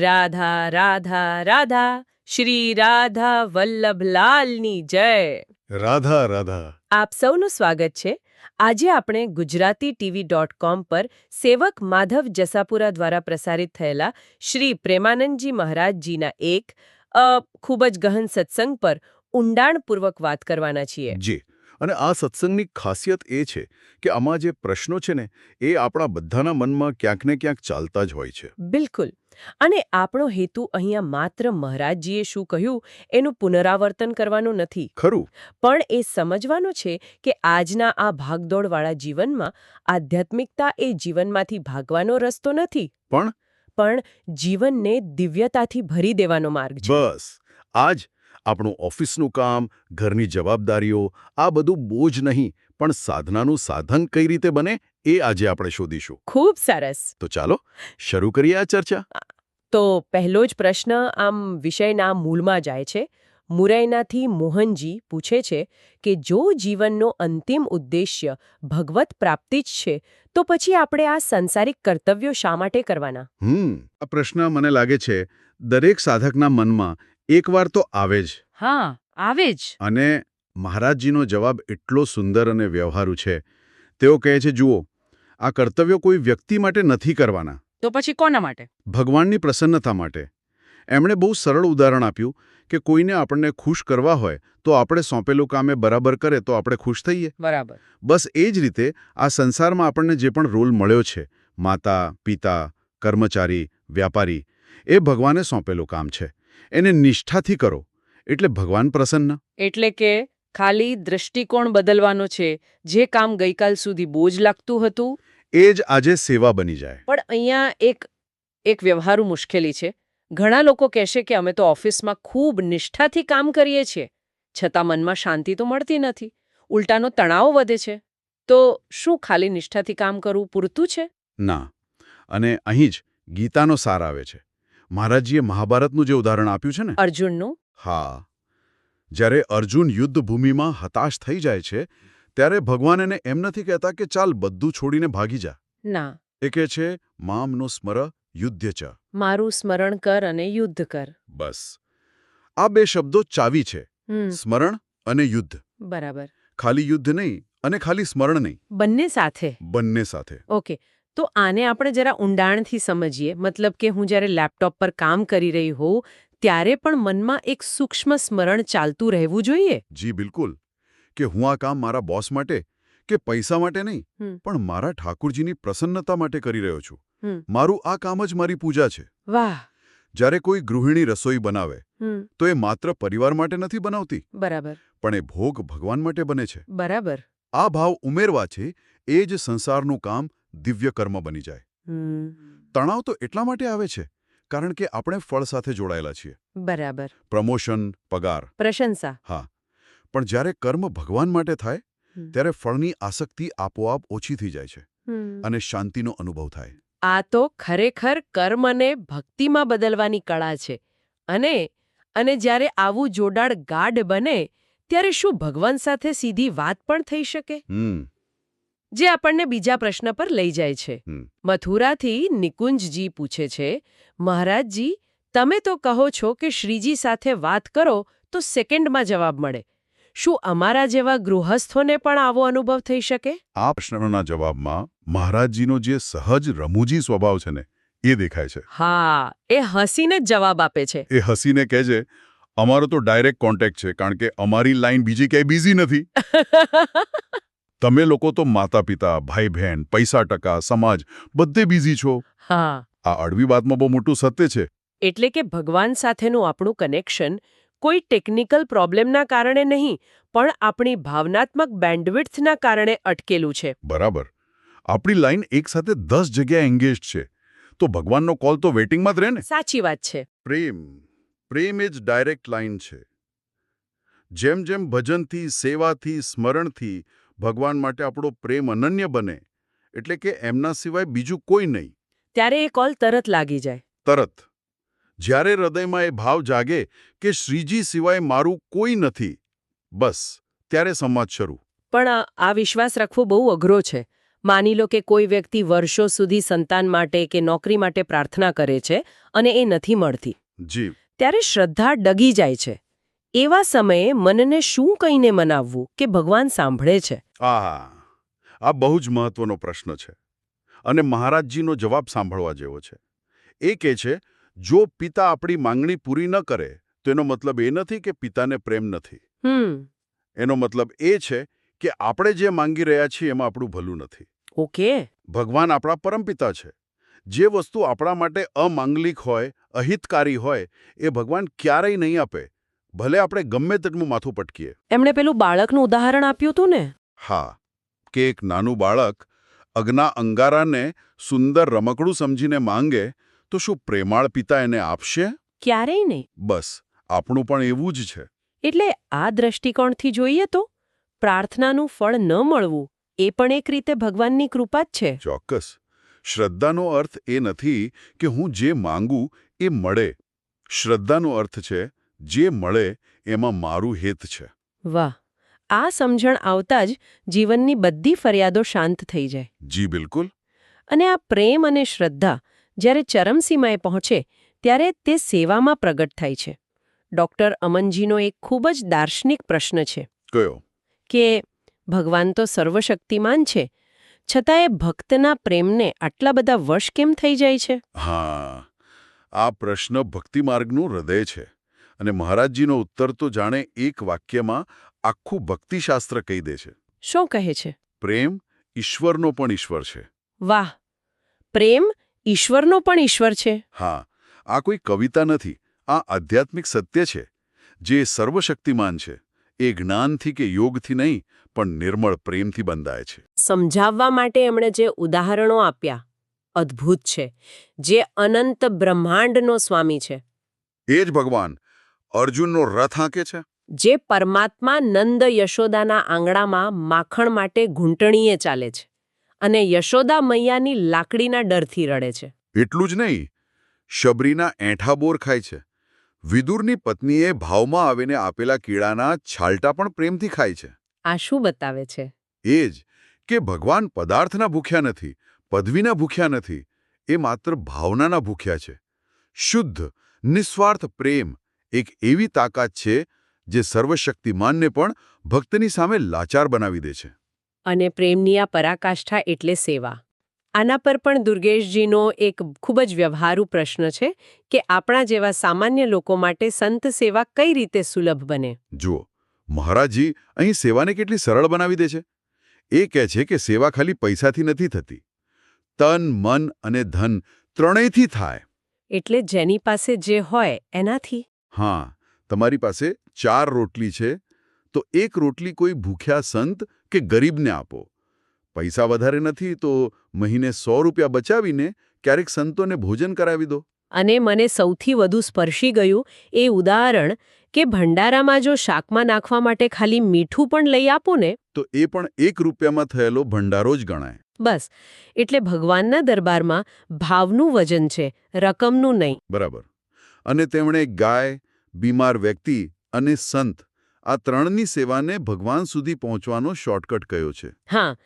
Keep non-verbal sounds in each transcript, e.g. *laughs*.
રાધા રાધા રાધા શ્રી રાધા વલ્લભલાલની જય. રાધા રાધા. આપ સૌનું સ્વાગત છે. આજે આપણે ગુજરાતી ટીવી ડોટ કોમ પર સેવક માધવ જસાપુરા દ્વારા પ્રસારિત થયેલા શ્રી પ્રેમાનંદજી મહારાજજીના એક ખૂબ જ ગહન સત્સંગ પર ઊંડાણપૂર્વક વાત કરવાના છીએ. જી. અને આ સત્સંગની ખાસિયત એ છે કે આમાં જે પ્રશ્નો છે ને એ આપણા બધાના મનમાં ક્યાંક ને ક્યાંક ચાલતા જ હોય છે. બિલકુલ. અને આપણો હેતુ અહીંયા માત્ર મહારાજજીએ શું કહ્યું એનું પુનરાવર્તન કરવાનું નથી. ખરું. પણ એ સમજવાનું છે કે આજના આ ભાગદોડવાળા જીવનમાં આધ્યાત્મિકતા એ જીવનમાંથી ભાગવાનો રસ્તો નથી. પણ? પણ જીવનને દિવ્યતાથી ભરી દેવાનો માર્ગ છે. બસ. આજ આપણું ઓફિસનું કામ ઘરની જવાબદારીઓ આ બધું બોજ નહીં પણ સાધનાનું સાધન કઈ રીતે બને એ આજે આપણે શોધીશું. ખૂબ સરસ. તો ચાલો શરૂ કરીએ આ ચર્ચા? તો પહેલો જ પ્રશ્ન આમ વિષયના મૂળમાં જાય છે. મુરૈનાથી મોહનજી પૂછે છે કે જો જીવનનો અંતિમ ઉદ્દેશ્ય ભગવત પ્રાપ્તિ જ છે તો પછી આપણે આ સંસારિક કર્તવ્યો શા માટે કરવાના? હમ આ પ્રશ્ન મને લાગે છે દરેક સાધકના મનમાં એકવાર તો આવે જ. હા આવે જ. અને મહારાજજીનો જવાબ એટલો સુંદર અને વ્યવહારુ છે. તેઓ કહે છે જુઓ આ કર્તવ્યો કોઈ વ્યક્તિ માટે નથી કરવાના. તો પછી કોના માટે? ભગવાનની પ્રસન્નતા માટે. એમણે બહુ સરળ ઉદાહરણ આપ્યું કે કોઈને આપણને ખુશ કરવા હોય તો આપણે સોંપેલું કામે બરાબર કરે તો આપણે ખુશ થઈએ. બરાબર. બસ એ જ રીતે આ સંસારમાં આપણને જે પણ રોલ મળ્યો છે માતા પિતા કર્મચારી વ્યાપારી એ ભગવાને સોંપેલું કામ છે. એને નિષ્ઠાથી કરો એટલે ભગવાન પ્રસન્ન. એટલે કે ખાલી દૃષ્ટિકોણ બદલવાનો છે જે કામ ગઈકાલ સુધી બોજ લાગતું હતું. એ જ આજે સેવા બની જાય. પણ અહીંયા એક એક વ્યવહારુ મુશ્કેલી છે. ઘણા લોકો કહેશે કે અમે તો ઓફિસમાં ખૂબ નિષ્ઠાથી કામ કરીએ છીએ છતાં મનમાં શાંતિ તો મળતી નથી. ઉલટાનો તણાવ વધે છે. તો શું ખાલી નિષ્ઠાથી કામ કરવું પૂરતું છે? ના. અને અહીં જ ગીતાનો સાર આવે છે. મહારાજજીએ મહાભારતનું જે ઉદાહરણ આપ્યું છે ને? અર્જુનનું? હા. જ્યારે અર્જુન યુદ્ધભૂમિમાં હતાશ થઈ જાય છે ત્યારે ભગવાન એને એમ નથી કહેતા કે ચાલ બધું છોડીને ભાગી જા. ના. એ કહે છે મામનો સ્મર યુદ્ધ ચ. મારું સ્મરણ કર અને યુદ્ધ કર. બસ. આ બે શબ્દો ચાવી છે. સ્મરણ અને યુદ્ધ. બરાબર. ખાલી યુદ્ધ નહીં અને ખાલી સ્મરણ નહીં. બંને સાથે? બંને સાથે. ઓકે. તો આને આપણે જરા ઊંડાણથી સમજીએ. મતલબ કે હું જ્યારે લેપટોપ પર કામ કરી રહી હોઉં ત્યારે પણ મનમાં એક સૂક્ષ્મ સ્મરણ ચાલતું રહેવું જોઈએ? જી બિલકુલ. કે હું આ કામ મારા બોસ માટે કે પૈસા માટે નહીં પણ મારા ઠાકુરજીની પ્રસન્નતા માટે કરી રહ્યો છું. મારું આ કામ જ મારી પૂજા છે. વાહ! જ્યારે કોઈ ગૃહિણી રસોઈ બનાવે તો એ માત્ર પરિવાર માટે નથી બનાવતી. બરાબર. પણ એ ભોગ ભગવાન માટે બને છે. બરાબર. આ ભાવ ઉમેરવા છે એ જ સંસારનું કામ દિવ્ય કર્મ બની જાય. તણાવ તો એટલા માટે આવે છે કારણ કે આપણે ફળ સાથે જોડાયેલા છીએ. બરાબર. પ્રમોશન પગાર. પ્રશંસા. હા. પણ જ્યારે કર્મ ભગવાન માટે થાય ત્યારે ફળની આસક્તિ આપોઆપ ઓછી થઈ જાય છે અને શાંતિનો અનુભવ થાય. આ તો ખરેખર કર્મને ભક્તિમાં બદલવાની કળા છે. અને અને જ્યારે આવું જોડાણ ગાઢ બને ત્યારે શું ભગવાન સાથે સીધી વાત પણ થઈ શકે? હમ. જે આપણને બીજા પ્રશ્ન પર લઈ જાય છે. મથુરાથી નિકુંજજી પૂછે છે મહારાજજી તમે તો કહો છો કે શ્રીજી સાથે વાત કરો તો સેકન્ડમાં જવાબ મળે. શું અમારા જેવા ગૃહસ્થોને પણ આવો અનુભવ થઈ શકે? આ પ્રશ્નના જવાબમાં મહારાજજીનો જે સહજ રમૂજી સ્વભાવ છે ને એ દેખાય છે. હા એ હસીને જ જવાબ આપે છે. એ હસીને કહે છે અમારો તો ડાયરેક્ટ કોન્ટેક્ટ છે કારણ કે અમારી લાઈન બીજી ક્યાંય બિઝી નથી. *laughs* તમે લોકો તો માતા પિતા ભાઈ બહેન પૈસા ટકા સમાજ બધે બિઝી છો. હા. આ અડવી વાતમાં બહુ મોટું સત્ય છે. એટલે કે ભગવાન સાથેનું આપણું કનેક્શન કોઈ ટેકનિકલ પ્રોબ્લેમના કારણે નહીં પણ આપણી ભાવનાત્મક બેન્ડવિડ્થના કારણે અટકેલું છે. બરાબર. આપણી લાઈન એકસાથે દસ જગ્યાએ એન્ગેજ છે. તો ભગવાનનો કોલ તો વેટિંગમાં જ રહે ને? સાચી વાત છે. પ્રેમ પ્રેમ એ જ ડાયરેક્ટ લાઈન છે. જેમ જેમ ભજનથી સેવાથી સ્મરણથી ભગવાન માટે આપણો પ્રેમ અનન્ય બને એટલે કે એમના સિવાય બીજું કોઈ નહીં. ત્યારે એ કોલ તરત લાગી જાય. તરત. જ્યારે હૃદયમાં એ ભાવ જાગે કે શ્રીજી સિવાય મારું કોઈ નથી બસ ત્યારે સંવાદ શરૂ. પણ આ- આ વિશ્વાસ રાખવો બહુ અઘરો છે. માની લો કે કોઈ વ્યક્તિ વર્ષો સુધી સંતાન માટે કે નોકરી માટે પ્રાર્થના કરે છે અને એ નથી મળતી. જી. ત્યારે શ્રદ્ધા ડગી જાય છે. એવા સમયે મનને શું કહીને મનાવવું કે ભગવાન સાંભળે છે? આહા આ બહુ જ મહત્વનો પ્રશ્ન છે અને મહારાજજીનો જવાબ સાંભળવા જેવો છે. એ કહે છે જો પિતા આપણી માંગણી પૂરી ન કરે તો એનો મતલબ એ નથી કે પિતાને પ્રેમ નથી. એનો મતલબ એ છે કે આપણે જે માંગી રહ્યા છીએ એમાં આપણું ભલું નથી. ઓકે. ભગવાન આપણા પરમપિતા છે. જે વસ્તુ આપણા માટે અમાંગલિક હોય અહિતકારી હોય એ ભગવાન ક્યારેય નહીં આપે. ભલે આપણે ગમે તેટલું માથું પટકીએ. એમણે પેલું બાળકનું ઉદાહરણ આપ્યું હતું ને? હા કે એક નાનું બાળક અજ્ઞા અંગારાને સુંદર રમકડું સમજીને માંગે તો શું પ્રેમાળ પિતા એને આપશે? ક્યારેય નહીં. બસ આપણું પણ એવું જ છે. એટલે આ દ્રષ્ટિકોણથી જોઈએ તો પ્રાર્થનાનું ફળ ન મળવું એ પણ એક રીતે ભગવાનની કૃપા જ છે. ચોક્કસ. શ્રદ્ધાનો અર્થ એ નથી કે હું જે માંગુ એ મળે. શ્રદ્ધાનો અર્થ છે જે મળે એમાં મારું હિત છે. વાહ આ સમજણ આવતા જ જીવનની બધી ફરિયાદો શાંત થઈ જાય. જી બિલકુલ. અને આ પ્રેમ અને શ્રદ્ધા જ્યારે ચરમસીમાએ પહોંચે ત્યારે તે સેવામાં પ્રગટ થાય છે. ડોક્ટર અમનજીનો એક ખૂબ જ દાર્શનિક પ્રશ્ન છે. કયો? કે ભગવાન તો સર્વશક્તિમાન છે છતાં એ ભક્તના પ્રેમને આટલા બધા વશ કેમ થઈ જાય છે? હા આ પ્રશ્ન ભક્તિ માર્ગનું હૃદય છે. અને મહારાજજીનો ઉત્તર તો જાણે એક વાક્યમાં આખું ભક્તિશાસ્ત્ર કહી દે છે. શું કહે છે? પ્રેમ ઈશ્વરનો પણ ઈશ્વર છે. વાહ! પ્રેમ ઈશ્વરનો પણ ઈશ્વર છે? હા આ કોઈ કવિતા નથી આ આધ્યાત્મિક સત્ય છે જે સર્વશક્તિમાન છે એ જ્ઞાનથી કે યોગથી નહીં પણ નિર્મળ પ્રેમથી બંધાય છે. સમજાવવા માટે એમણે જે ઉદાહરણો આપ્યા અદ્ભુત છે જે અનંત બ્રહ્માંડનો સ્વામી છે. એ જ ભગવાન અર્જુનનો રથ આંકે છે? જે પરમાત્મા નંદ યશોદાના આંગણામાં માખણ માટે ઘૂંટણીએ ચાલે છે અને યશોદા મૈયાની લાકડીના ડરથી રડે છે. એટલું જ નહીં શબરીના એંઠા બોર ખાય છે. વિદુરની પત્નીએ ભાવમાં આવીને આપેલા કીડાના છાલટા પણ પ્રેમથી ખાય છે. આ શું બતાવે છે? એ જ કે ભગવાન પદાર્થના ભૂખ્યા નથી પદવીના ભૂખ્યા નથી એ માત્ર ભાવનાના ભૂખ્યા છે. શુદ્ધ નિસ્વાર્થ પ્રેમ એક એવી તાકાત છે જે સર્વશક્તિમાનને પણ ભક્તની સામે લાચાર બનાવી દે છે. અને પ્રેમની આ પરાકાષ્ઠા એટલે સેવા. આના પર પણ દુર્ગેશજીનો એક ખૂબ જ વ્યવહારુ પ્રશ્ન છે કે આપણા જેવા સામાન્ય લોકો માટે સંત સેવા કઈ રીતે સુલભ બને? જુઓ મહારાજજી અહીં સેવાને કેટલી સરળ બનાવી દે છે. એ કહે છે કે સેવા ખાલી પૈસાથી નથી થતી. તન મન અને ધન ત્રણેયથી થાય. એટલે જેની પાસે જે હોય એનાથી. હા તમારી પાસે ચાર રોટલી છે તો એક રોટલી કોઈ ભૂખ્યા સંત કે ગરીબને આપો. પૈસા વધારે નથી તો મહિને સો રૂપિયા બચાવીને ક્યારેક સંતોને ભોજન કરાવી દો. અને મને સૌથી વધુ સ્પર્શી ગયું એ ઉદાહરણ કે ભંડારામાં જો શાકમાં નાખવા માટે ખાલી મીઠું પણ લઈ આપો ને તો એ પણ એક રૂપિયામાં થયેલો ભંડારો જ ગણાય. બસ એટલે ભગવાનના દરબારમાં ભાવનું વજન છે રકમનું નહીં. બરાબર. અને તેમણે ગાય બીમાર વ્યક્તિ અને સંત આ ત્રણની સેવાને ભગવાન સુધી પહોંચવાનો શોર્ટકટ કયો છે? હા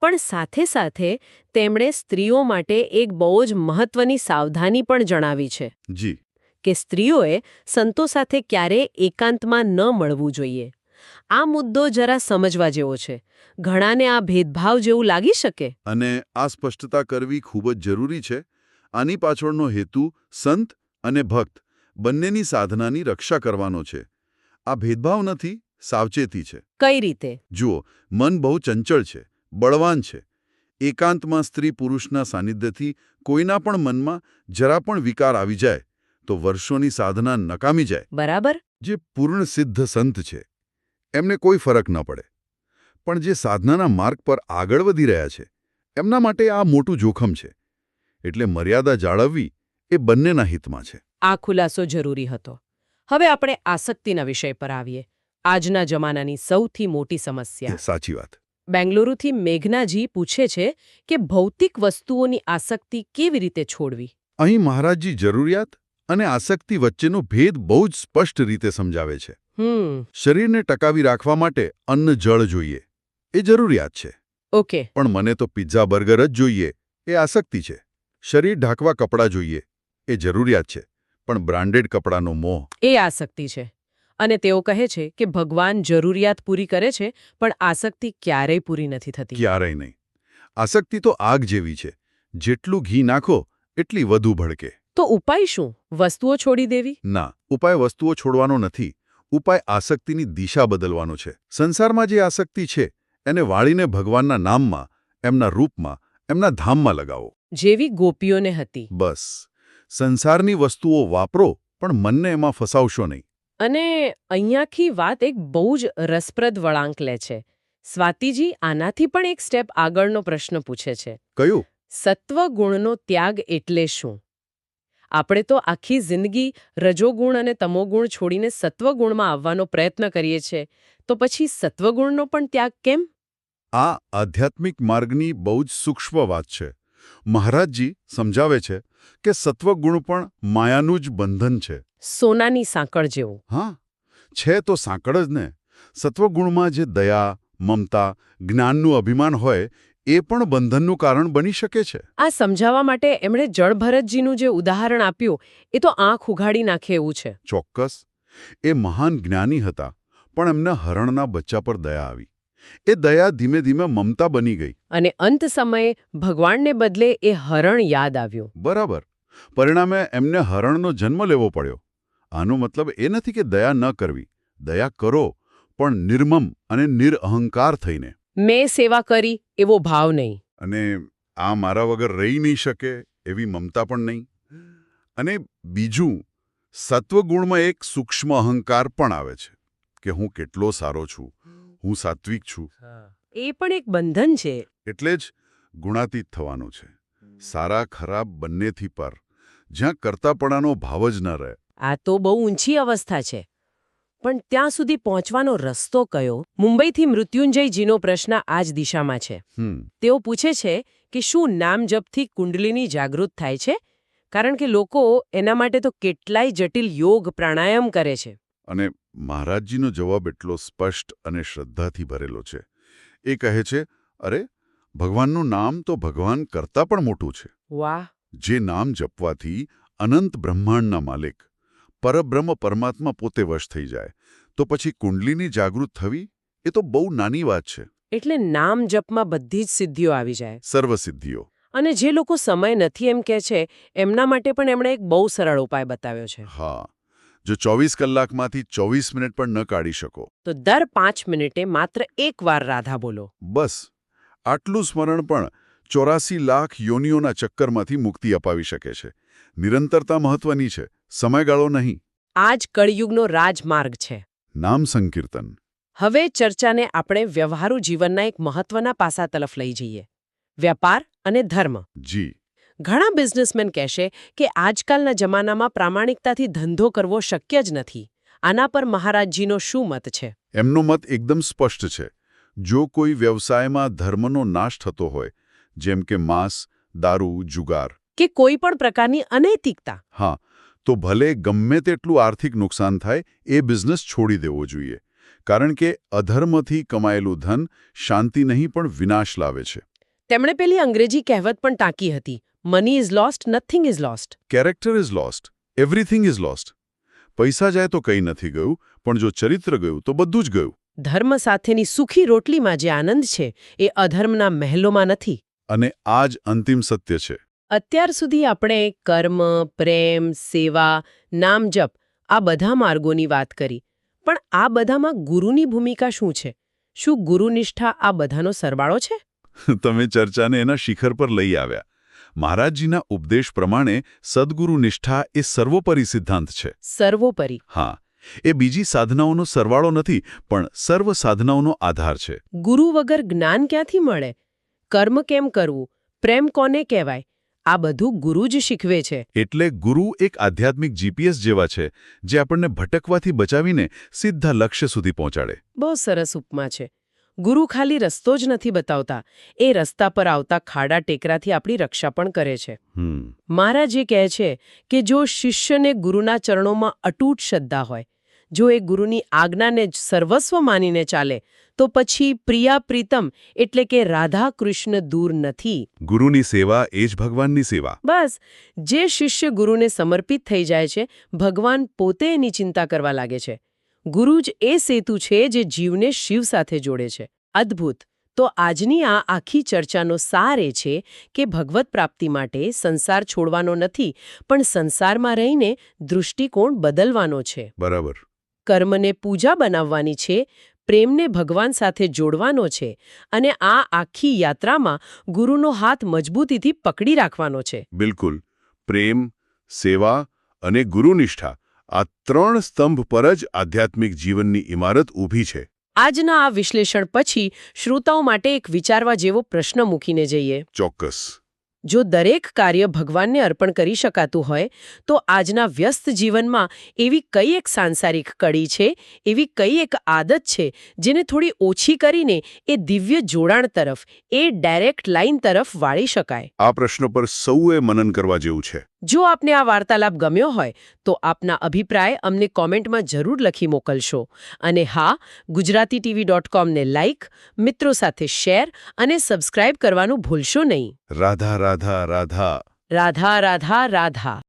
પણ સાથે સાથે તેમણે સ્ત્રીઓ માટે એક બહુ જ મહત્વની સાવધાની પણ જણાવી છે જી. કે સ્ત્રીઓએ સંતો સાથે ક્યારેય એકાંતમાં ન મળવું જોઈએ. આ મુદ્દો જરા સમજવા જેવો છે. ઘણાને આ ભેદભાવ જેવું લાગી શકે? અને આ સ્પષ્ટતા કરવી ખૂબ જ જરૂરી છે. આની પાછળનો હેતુ સંત અને ભક્ત. બંનેની સાધનાની રક્ષા કરવાનો છે. આ ભેદભાવ નથી સાવચેતી છે. કઈ રીતે? જુઓ મન બહુ ચંચળ છે બળવાન છે. એકાંતમાં સ્ત્રી પુરુષના સાનિધ્યથી કોઈના પણ મનમાં જરા પણ વિકાર આવી જાય તો વર્ષોની સાધના નકામી જાય. બરાબર. જે પૂર્ણ સિદ્ધ સંત છે એમને કોઈ ફરક ન પડે. પણ જે સાધનાના માર્ગ પર આગળ વધી રહ્યા છે એમના માટે આ મોટું જોખમ છે. એટલે મર્યાદા જાળવવી એ બંનેના હિતમાં છે. આ ખુલાસો જરૂરી હતો. હવે આપણે આસક્તિના વિષય પર આવીએ. આજના જમાનાની સૌથી મોટી સમસ્યા. સાચી વાત. બેંગલુરુથી મેઘનાજી પૂછે છે કે ભૌતિક વસ્તુઓની આસક્તિ કેવી રીતે છોડવી? અહીં મહારાજજી જરૂરિયાત અને આસક્તિ વચ્ચેનો ભેદ બહુ જ સ્પષ્ટ રીતે સમજાવે છે. શરીરને ટકાવી રાખવા માટે અન્ન જળ જોઈએ. એ જરૂરિયાત છે. ઓકે. પણ મને તો પિઝા બર્ગર જ જોઈએ. એ આસક્તિ છે. શરીર ઢાંકવા કપડાં જોઈએ. એ જરૂરિયાત છે. પણ બ્રાન્ડેડ કપડાનો મોહ. એ આસક્તિ છે. અને તેઓ કહે છે કે ભગવાન જરૂરિયાત પૂરી કરે છે પણ આસક્તિ ક્યારેય પૂરી નથી થતી. ક્યારેય નહીં. આસક્તિ તો આગ જેવી છે. જેટલું ઘી નાખો એટલી વધુ ભડકે. તો ઉપાય શું? વસ્તુઓ છોડી દેવી? ના ઉપાય વસ્તુઓ છોડવાનો નથી. ઉપાય આસક્તિની દિશા બદલવાનો છે. સંસારમાં જે આસક્તિ છે એને વાળીને ભગવાનના નામમાં એમના રૂપમાં એમના ધામમાં લગાવો. જેવી ગોપીઓને હતી. બસ. સંસારની વસ્તુઓ વાપરો પણ મનને એમાં ફસાવશો નહીં. અને અહીંયાથી વાત એક બહુ જ રસપ્રદ વળાંક લે છે. સ્વાતિજી આનાથી પણ એક સ્ટેપ આગળનો પ્રશ્ન પૂછે છે. કયું? સત્વગુણનો ત્યાગ એટલે શું? આપણે તો આખી જિંદગી રજોગુણ અને તમોગુણ છોડીને સત્વગુણમાં આવવાનો પ્રયત્ન કરીએ છીએ. તો પછી સત્વગુણનો પણ ત્યાગ કેમ? આ આધ્યાત્મિક માર્ગની બહુ જ સૂક્ષ્મ વાત છે. મહારાજજી સમજાવે છે કે સત્વગુણ પણ માયાનું જ બંધન છે. સોનાની સાંકળ જેવું. હા છે તો સાંકળ જ ને. સત્વગુણમાં જે દયા મમતા જ્ઞાનનું અભિમાન હોય એ પણ બંધનનું કારણ બની શકે છે. આ સમજાવવા માટે એમણે જળભરતજીનું જે ઉદાહરણ આપ્યું એ તો આંખ ઉઘાડી નાખે એવું છે. ચોક્કસ. એ મહાન જ્ઞાની હતા પણ એમને હરણના બચ્ચા પર દયા આવી. એ દયા ધીમે ધીમે મમતા બની ગઈ. અને અંત સમયે ભગવાનને બદલે એ હરણ યાદ આવ્યું. બરાબર. પરિણામે એમને હરણનો જન્મ લેવો પડ્યો. આનો મતલબ એ નથી કે દયા ન કરવી. દયા કરો પણ નિર્મમ અને નિરઅહંકાર થઈને. મેં સેવા કરી એવો ભાવ નહીં. અને આ મારા વગર રહી નહીં શકે એવી મમતા પણ નહીં. અને બીજું સત્વગુણમાં એક સૂક્ષ્મ અહંકાર પણ આવે છે કે હું કેટલો સારો છું. હું સાત્વિક છું. એ પણ એક બંધન છે. એટલે જ ગુણાતીત થવાનું છે. સારા ખરાબ બંનેથી પર જ્યાં કરતાપણાનો ભાવ જ ન રહે. આ તો બહુ ઊંચી અવસ્થા છે. પણ ત્યાં સુધી પહોંચવાનો રસ્તો કયો? મુંબઈથી મૃત્યુંજયજીનો પ્રશ્ન આ જ દિશામાં છે. તેઓ પૂછે છે કે શું નામ જપથી કુંડલીની જાગૃત થાય છે? કારણ કે લોકો એના માટે તો કેટલાય જટિલ યોગ પ્રાણાયામ કરે છે. અને મહારાજજીનો જવાબ એટલો સ્પષ્ટ અને શ્રદ્ધાથી ભરેલો છે. એ કહે છે અરે ભગવાનનું નામ તો ભગવાન કરતાં પણ મોટું છે. વાહ. જે નામ જપવાથી અનંત બ્રહ્માંડના માલિક પરબ્રહ્મ પરમાત્મા પોતે વશ થઈ જાય. તો પછી કુંડલીની જાગૃત થવી એ તો બહુ નાની વાત છે. એટલે નામ જપમાં બધી જ સિદ્ધિઓ આવી જાય. સર્વસિદ્ધિઓ અને જે લોકો સમય નથી એમ કે છે એમના માટે પણ એમણે એક બહુ સરળ ઉપાય બતાવ્યો છે. હા. જો ચોવીસ કલાકમાંથી ચોવીસ મિનિટ પણ ન કાઢી શકો. તો દર પાંચ મિનિટે માત્ર એક વાર રાધા બોલો. બસ. આટલું સ્મરણ પણ ચોરાસી લાખ યોનિઓના ચક્કરમાંથી મુક્તિ અપાવી શકે છે. નિરંતરતા મહત્વની છે. સમયગાળો નહીં. આ જ કળિયુગનો રાજમાર્ગ છે. નામ સંકીર્તન. હવે ચર્ચાને આપણે વ્યવહારુ જીવનના એક મહત્વના પાસા તરફ લઈ જઈએ. વ્યાપાર અને ધર્મ. જી. ઘણા બિઝનેસમેન કહેશે કે આજકાલના જમાનામાં પ્રામાણિકતાથી ધંધો કરવો શક્ય જ નથી. આના પર મહારાજજીનો શું મત છે? એમનો મત એકદમ સ્પષ્ટ છે. જો કોઈ વ્યવસાયમાં ધર્મનો નાશ થતો હોય જેમ કે માંસ દારૂ જુગાર. કે કોઈ પણ પ્રકારની અનૈતિકતા. હા તો ભલે ગમે તેટલું આર્થિક નુકસાન થાય એ બિઝનેસ છોડી દેવો જોઈએ. કારણ કે અધર્મથી કમાયેલું ધન શાંતિ નહીં પણ વિનાશ લાવે છે. તેમણે પેલી અંગ્રેજી કહેવત પણ ટાંકી હતી. Money is lost nothing is lost character is lost everything is lost પૈસા જાય તો કંઈ નથી ગયું પણ જો ચરિત્ર ગયું તો બધું જ ગયું. ધર્મ સાથેની સુખી રોટલીમાં જે આનંદ છે એ અધર્મના મહેલોમાં નથી. અને આ જ અંતિમ સત્ય છે. અત્યાર સુધી આપણે કર્મ પ્રેમ સેવા નામ જપ આ બધા માર્ગોની વાત કરી. પણ આ બધામાં ગુરુની ભૂમિકા શું છે? શું ગુરુનિષ્ઠા આ બધાનો સરવાળો છે? *laughs* તમે ચર્ચાને એના શિખર પર લઈ આવ્યા. મહારાજજીના ઉપદેશ પ્રમાણે સદગુરુ નિષ્ઠા એ સર્વોપરી સિદ્ધાંત છે. સર્વોપરી. હા એ બીજી સાધનાઓનો સરવાળો નથી પણ સર્વ સાધનાઓનો આધાર છે. ગુરુ વગર જ્ઞાન ક્યાંથી મળે? કર્મ કેમ કરવું? પ્રેમ કોને કહેવાય? આ બધું ગુરુ જ શીખવે છે. એટલે ગુરુ એક આધ્યાત્મિક જીપીએસ જેવા છે જે આપણને ભટકવાથી બચાવીને સીધા લક્ષ્ય સુધી પહોંચાડે. બહુ સરસ ઉપમા છે. ગુરુ ખાલી રસ્તો જ નથી બતાવતા. એ રસ્તા પર આવતા ખાડા ટેકરાથી આપણી રક્ષા પણ કરે છે. મારા મહારાજ એ કહે છે કે જો શિષ્યને ગુરુના ચરણોમાં અટૂટ શ્રદ્ધા હોય જો એ ગુરુની આજ્ઞાને જ સર્વસ્વ માનીને ચાલે તો પછી પ્રિયા પ્રીતમ એટલે કે રાધા કૃષ્ણ દૂર નથી. ગુરુની સેવા એ જ ભગવાનની સેવા. બસ જે શિષ્ય ગુરુને સમર્પિત થઈ જાય છે ભગવાન પોતે એની ચિંતા કરવા લાગે છે. ગુરુ જ એ સેતુ છે જે જીવને શિવ સાથે જોડે છે. અદ્ભુત! તો આજની આ આખી ચર્ચાનો સાર એ છે કે ભગવત પ્રાપ્તિ માટે સંસાર છોડવાનો નથી પણ સંસારમાં રહીને દૃષ્ટિકોણ બદલવાનો છે. બરાબર. કર્મને પૂજા બનાવવાની છે પ્રેમને ભગવાન સાથે જોડવાનો છે અને આ આખી યાત્રામાં ગુરુનો હાથ મજબૂતીથી પકડી રાખવાનો છે. બિલકુલ. પ્રેમ સેવા અને ગુરુનિષ્ઠા આ ત્રણ સ્તંભ પર જ આધ્યાત્મિક જીવનની ઇમારત ઊભી છે. આજના આ વિશ્લેષણ પછી શ્રોતાઓ માટે એક વિચારવા જેવો પ્રશ્ન મૂકીને જઈએ. ચોક્કસ. જો દરેક કાર્ય ભગવાનને અર્પણ કરી શકાતું હોય તો આજના વ્યસ્ત જીવનમાં એવી કઈ એક સાંસારિક કડી છે એવી કઈ એક આદત છે જેને થોડી ઓછી કરીને એ દિવ્ય જોડાણ તરફ એ ડાયરેક્ટ લાઇન તરફ વાળી શકાય? આ પ્રશ્ન પર સૌએ મનન કરવા જેવું છે. જો આપને આ વાર્તાલાપ ગમ્યો હોય તો આપના અભિપ્રાય અમને કોમેન્ટમાં જરૂર લખી મોકલશો. અને હા ગુજરાતી ટીવી ડોટ કોમને લાઇક મિત્રો સાથે શેર અને સબસ્ક્રાઇબ કરવાનું ભૂલશો નહીં. રાધા રાધા રાધા. રાધા રાધા રાધા.